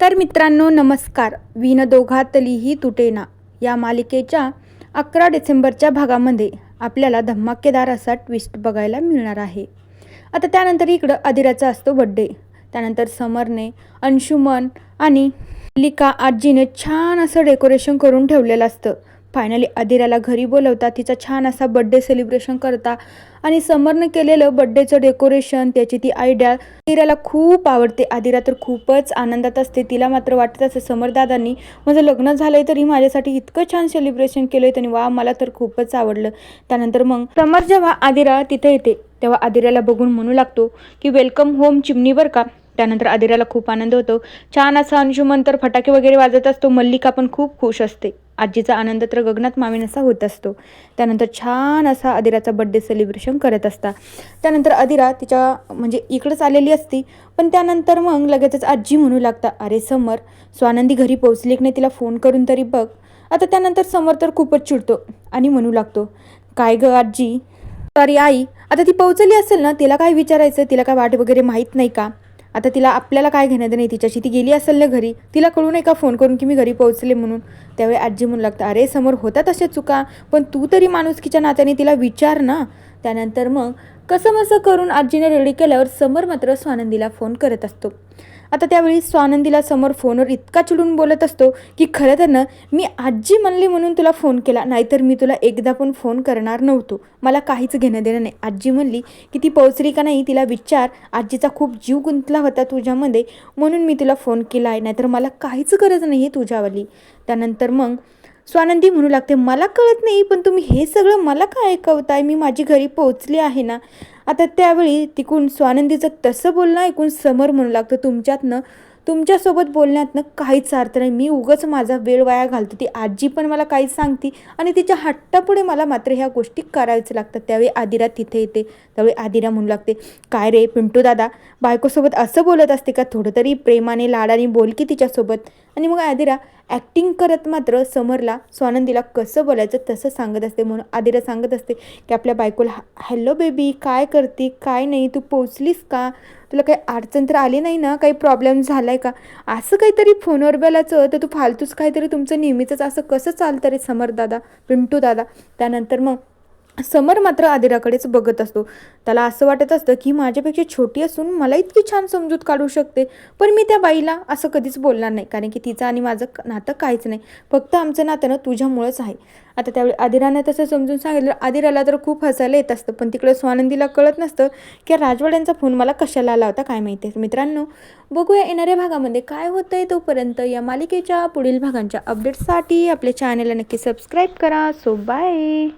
तर मित्रांनो नमस्कार. विन दोघातलीही तुटेना या मालिकेच्या अकरा डिसेंबरच्या भागामध्ये आपल्याला धमाकेदार असा ट्विस्ट बघायला मिळणार आहे. आता त्यानंतर इकडं अधिराचा असतो बड्डे त्यानंतर समरने अंशुमन आणि लिका आजीने छान असं डेकोरेशन करून ठेवलेलं असतं. फायनली अधिराला घरी बोलवता तिचा छान असा बड्डे सेलिब्रेशन करता. आणि समरनं केलेलं बड्डेचं डेकोरेशन त्याची ती आयडिया अधिराला खूप आवडते. अधिरा तर खूपच आनंदात असते. तिला मात्र वाटत असते समरदादांनी माझं लग्न झालंय तरी माझ्यासाठी इतकं छान सेलिब्रेशन केलंय त्यांनी वा मला तर खूपच आवडलं. त्यानंतर मग समर जेव्हा आदिरा तिथे येते तेव्हा आदिराला बघून म्हणू लागतो की वेलकम होम चिमणीवर का? त्यानंतर आदिराला खूप आनंद होतो. छान असा अंशुमन तर फटाके वगैरे वाजत असतो. मल्लिका पण खूप खुश असते. आजीचा आनंद तर गगनात मावेन असा होत असतो. त्यानंतर छान असा अधिराचा बड्डे सेलिब्रेशन करत असता. त्यानंतर अधिरा तिच्या म्हणजे इकडंच आलेली असती पण त्यानंतर मग लगेचच आजी म्हणू लागता अरे समर स्वानंदी घरी पोहोचली की नाही तिला फोन करून तरी बघ. आता त्यानंतर समर तर खूपच चिडतो आणि म्हणू लागतो काय ग आजी? सॉरी आई आता ती पोहोचली असेल ना तिला काय विचारायचं? तिला काय वाट वगैरे माहीत नाही का? आता तिला आपल्याला काय घेण्यात नाही तिच्याशी ती गेली असेल ना घरी तिला कळू नये का फोन करून की मी घरी पोहोचले म्हणून? त्यावेळी आजी म्हणू लागतं अरे समोर होतात अशा चुका पण तू तरी माणुसकीच्या नात्याने तिला विचार ना. त्यानंतर मग कसं मसं करून आजीने रेडी केल्यावर समर मात्र स्वानंदीला फोन करत असतो. आता त्यावेळी स्वानंदीला समोर फोनवर इतका चिडून बोलत असतो की खरं तर ना मी आजी म्हणली म्हणून तुला फोन केला नाहीतर मी तुला एकदा पण फोन करणार नव्हतो. मला काहीच घेणं देणं नाही. आजी म्हणली की ती पोहोचली का नाही तिला विचार आजीचा खूप जीव गुंतला होता तुझ्यामध्ये म्हणून मी तुला फोन केला आहे नाहीतर मला काहीच गरज नाही आहे तुझ्यावाली त्यानंतर मग स्वानंदी म्हणू लागते मला कळत नाही पण तुम्ही हे सगळं मला काय ऐकवताय? मी माझी घरी पोहोचली आहे ना. आता त्यावेळी तिकून स्वानंदीचं तसं बोलणं ऐकून समर म्हणू लागतं तुमच्यातनं तुमच्यासोबत बोलण्यातनं काहीच अर्थ नाही. मी उगंच माझा वेळ वाया घालतो. ती आजी पण मला काहीच सांगते आणि तिच्या हट्टापुढे मला मात्र ह्या गोष्टी करायचं लागतात. त्यावेळी आदिरा तिथे येते. त्यावेळी आदिरा म्हणू लागते काय रे पिंटू दादा बायकोसोबत असं बोलत असते का? थोडं तरी प्रेमाने लाडाने बोल की तिच्यासोबत. आणि मग आदिरा ॲक्टिंग करत मात्र समरला स्वानंदीला कसं बोलायचं तसं सांगत असते. म्हणून आदिरा सांगत असते की आपल्या बायकोला हॅलो बेबी काय करते? काय नाही? तू पोचलीस का? तुला काही अडचण तर आली नाही ना? काही प्रॉब्लेम झाला आहे का? असं काहीतरी फोनवर बोलायचं तर तू फालतूच काहीतरी तुमचं नेहमीचंच असं कसं चालतं रे समर दादा पिंटू दादा? त्यानंतर मग समर मात्र आदिराकडेच बघत असतो. त्याला असं वाटत असतं की माझ्यापेक्षा छोटी असून मला इतकी छान समजूत काढू शकते. पण मी त्या बाईला असं कधीच बोलणार नाही कारण की तिचं आणि माझं नातं काहीच नाही. फक्त आमचं नातं ना तुझ्यामुळंच आहे. आता त्यावेळी आदिरानं तसं समजून सांगितलं. आदिराला तर खूप हसायला येत असतं पण तिकडं स्वानंदीला कळत नसतं की राजवाड्यांचा फोन मला कशाला आला होता काय माहिती आहे. मित्रांनो बघूया येणाऱ्या भागामध्ये काय होतं आहे तोपर्यंत. या मालिकेच्या पुढील भागांच्या अपडेटसाठी आपल्या चॅनलला नक्की सबस्क्राईब करा. So bye